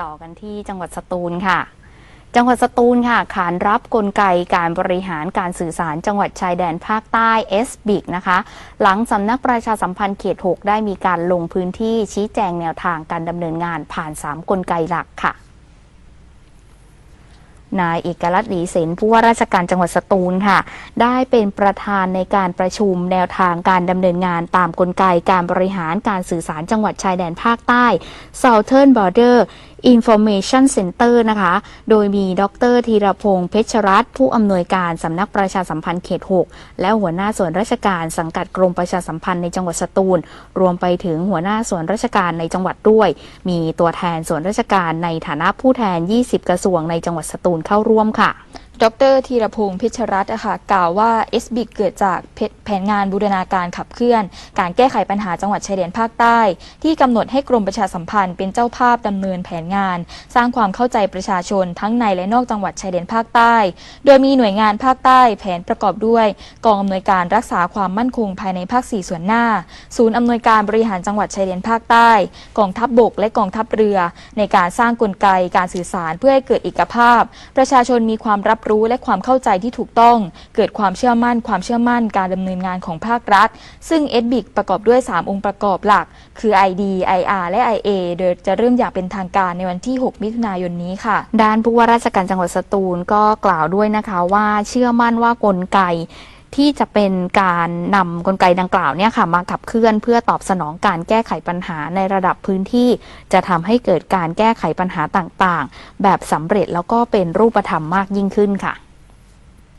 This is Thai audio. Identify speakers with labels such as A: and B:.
A: ต่อกันที่จังหวัดสตูลค่ะ จังหวัดสตูลค่ะ ขานรับกลไกการบริหารการสื่อสารจังหวัดชายแดนภาคใต้เอสบิกนะคะ หลังสำนักประชาสัมพันธ์เขต 6 ได้มีการลงพื้นที่ชี้แจงแนวทางการดำเนินงานผ่าน 3 กลไกหลักค่ะ นายเอกลักษณ์หลีเสนผู้ว่าราชการจังหวัดสตูลค่ะ ได้เป็นประธานในการประชุมแนวทางการดำเนินงานตามกลไกการบริหารการสื่อสารจังหวัดชายแดนภาคใต้ Southern Border Information Center นะคะ โดยมีดรธีรพงษ์เพชรรัตน์ผู้อำนวยการสำนักประชาสัมพันธ์เขต 6 และหัวหน้าส่วนราชการสังกัดกรมประชาสัมพันธ์ในจังหวัดสตูล รวมไปถึงหัวหน้าส่วนราชการในจังหวัดด้วย มีตัวแทนส่วนราชการในฐานะผู้แทน 20 กระทรวงในจังหวัดสตูลลเข้าร่วมค่ะ
B: ดรธีรพงศ์พิชรัตน์ะค่ะกล่าวว่า s b i c เกิดจากแผนงานบูรณาการขับเคลื่อน การแก้ไขปัญหาจังหวัดชายแดนภาคใต้ ที่กำหนดให้กรมประชาสัมพันธ์เป็นเจ้าภาพดำเนินแผนงาน สร้างความเข้าใจประชาชนทั้งในและนอกจังหวัดชายแดนภาคใต้ โดยมีหน่วยงานภาคใต้แผนประกอบด้วยกองอำนวยการรักษาความมั่นคงภายในภาค 4 ส่วนหน้า ศูนย์อำนวยการบริหารจังหวัดชายแดนภาคใต้ กองทัพบบกและกองทัพเรือ ในการสร้างกลไกการสื่อสารเพื่อให้เกิดเอกภาพ ประชาชนมีความรับรู้และความเข้าใจที่ถูกต้อง เกิดความเชื่อมั่น ความเชื่อมั่นการดำเนินงานของภาครัฐ ซึ่ง s b i c ประกอบด้วย 3 องค์ประกอบหลัก คือ ID IR และ IA โดยจะเริ่มอย่างเป็นทางการในวันที่ 6 มิถุนายนนี้ค่ะ
A: ด้านผู้ว่าราชการจังหวัดสตูลก็กล่าวด้วยนะคะว่าเชื่อมั่นว่ากลไก ที่จะเป็นการนำกลไกดังกล่าวเนี่ยค่ะมาขับเคลื่อนเพื่อตอบสนองการแก้ไขปัญหาในระดับพื้นที่ จะทำให้เกิดการแก้ไขปัญหาต่างๆ แบบสำเร็จแล้วก็เป็นรูปธรรมมากยิ่งขึ้นค่ะ